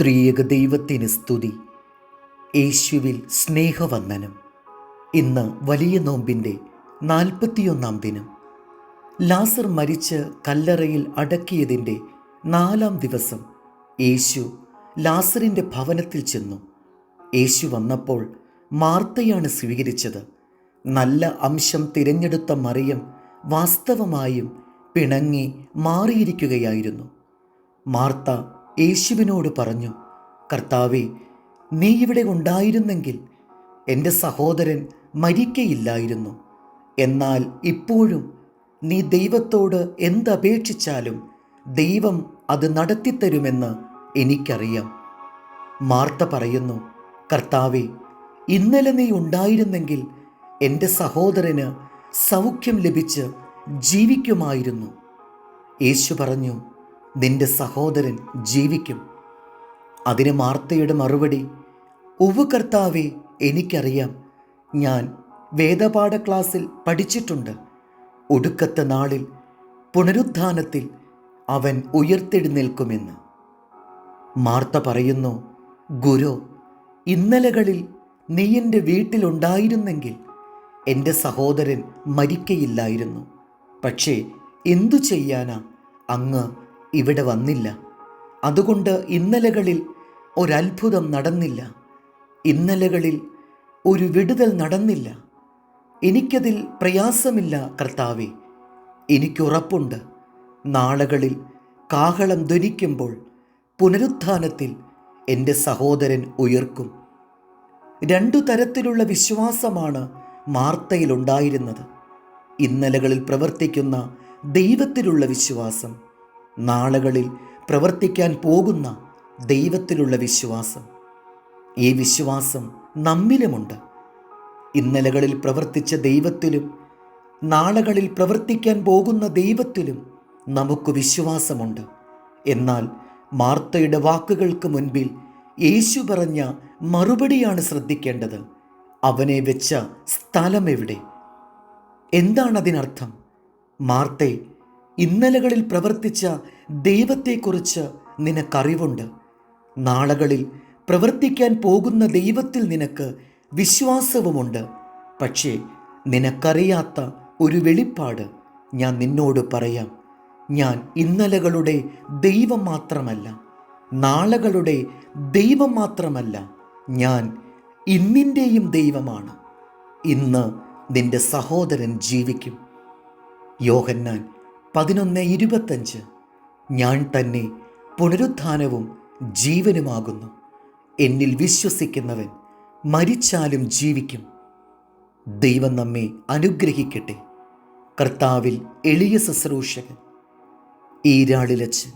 ത്രിയേക ദൈവത്തിന് സ്തുതി. യേശുവിൽ സ്നേഹവന്ദനം. ഇന്ന് വലിയ നോമ്പിന്റെ നാൽപ്പത്തിയൊന്നാം ദിനം. ലാസർ മരിച്ച് കല്ലറയിൽ അടക്കിയതിന്റെ നാലാം ദിവസം യേശു ലാസറിന്റെ ഭവനത്തിൽ ചെന്നു. യേശു വന്നപ്പോൾ മാർത്തയാണ് സ്വീകരിച്ചത്. നല്ല അംശം തിരഞ്ഞെടുത്ത മറിയം വാസ്തവമായും പിണങ്ങി മാറിയിരിക്കുകയായിരുന്നു. മാർത്ത യേശുവിനോട് പറഞ്ഞു കർത്താവെ നീ ഇവിടെ ഉണ്ടായിരുന്നെങ്കിൽ എന്റെ സഹോദരൻ മരിക്കയില്ലായിരുന്നു. എന്നാൽ ഇപ്പോഴും നീ ദൈവത്തോട് എന്തപേക്ഷിച്ചാലും ദൈവം അത് നടത്തിത്തരുമെന്ന് എനിക്കറിയാം. മാർത്ത പറയുന്നു കർത്താവെ ഇന്നലെ നീ ഉണ്ടായിരുന്നെങ്കിൽ എന്റെ സഹോദരന് സൗഖ്യം ലഭിച്ച് ജീവിക്കുമായിരുന്നു യേശു പറഞ്ഞു നിന്റെ സഹോദരൻ ജീവിക്കും. അതിന് മാർത്തയുടെ മറുപടി ഉവ്വ് കർത്താവെ എനിക്കറിയാം. ഞാൻ വേദപാഠ ക്ലാസ്സിൽ പഠിച്ചിട്ടുണ്ട്. ഒടുക്കത്തെ നാളിൽ പുനരുത്ഥാനത്തിൽ അവൻ ഉയർത്തെഴുന്നേൽക്കുമെന്ന്. മാർത്ത പറയുന്നു ഗുരു ഇന്നലകളിൽ നീ എന്റെ വീട്ടിലുണ്ടായിരുന്നെങ്കിൽ എന്റെ സഹോദരൻ മരിക്കയില്ലായിരുന്നു. പക്ഷേ എന്തു ചെയ്യാനാ? അങ്ങ് ഇവിടെ വന്നില്ല. അതുകൊണ്ട് ഇന്നലകളിൽ ഒരത്ഭുതം നടന്നില്ല. ഇന്നലകളിൽ ഒരു വിടുതൽ നടന്നില്ല. എനിക്കതിൽ പ്രയാസമില്ല കർത്താവെ. എനിക്കുറപ്പുണ്ട് നാളുകളിൽ കാഹളം ധ്വനിക്കുമ്പോൾ പുനരുത്ഥാനത്തിൽ എന്റെ സഹോദരൻ ഉയർക്കും. രണ്ടു തരത്തിലുള്ള വിശ്വാസമാണ് മാർത്തയിലുണ്ടായിരുന്നത് ഇന്നലകളിൽ പ്രവർത്തിക്കുന്ന ദൈവത്തിലുള്ള വിശ്വാസം. നാളുകളിൽ പ്രവർത്തിക്കാൻ പോകുന്ന ദൈവത്തിലുള്ള വിശ്വാസം. ഈ വിശ്വാസം നമ്മിലുമുണ്ട്. ഇന്നലകളിൽ പ്രവർത്തിച്ച ദൈവത്തിലും നാളുകളിൽ പ്രവർത്തിക്കാൻ പോകുന്ന ദൈവത്തിലും നമുക്ക് വിശ്വാസമുണ്ട്. എന്നാൽ മാർത്തയുടെ വാക്കുകൾക്ക് മുൻപിൽ യേശു പറഞ്ഞ മറുപടിയാണ് ശ്രദ്ധിക്കേണ്ടത്. അവനെ വെച്ച സ്ഥലം എവിടെ എന്താണ് അതിനർത്ഥം? മാർത്തെ ഇന്നലകളിൽ പ്രവർത്തിച്ച ദൈവത്തെക്കുറിച്ച് നിനക്കറിവുണ്ട്. നാളകളിൽ പ്രവർത്തിക്കാൻ പോകുന്ന ദൈവത്തിൽ നിനക്ക് വിശ്വാസവുമുണ്ട്. പക്ഷേ നിനക്കറിയാത്ത ഒരു വെളിപ്പാട് ഞാൻ നിന്നോട് പറയാം. ഞാൻ ഇന്നലകളുടെ ദൈവം മാത്രമല്ല നാളകളുടെ ദൈവം മാത്രമല്ല ഞാൻ ഇന്നിന്റെയും ദൈവമാണ്. ഇന്ന് നിന്റെ സഹോദരൻ ജീവിക്കും. യോഹന്നാൻ പതിനൊന്ന് ഇരുപത്തഞ്ച്. ഞാൻ തന്നെ പുനരുത്ഥാനവും ജീവനുമാകുന്നു. എന്നിൽ വിശ്വസിക്കുന്നവൻ മരിച്ചാലും ജീവിക്കും. ദൈവം നമ്മെ അനുഗ്രഹിക്കട്ടെ. കർത്താവിൽ എളിയ ശുശ്രൂഷകൻ. ഈരാളിലച്ച്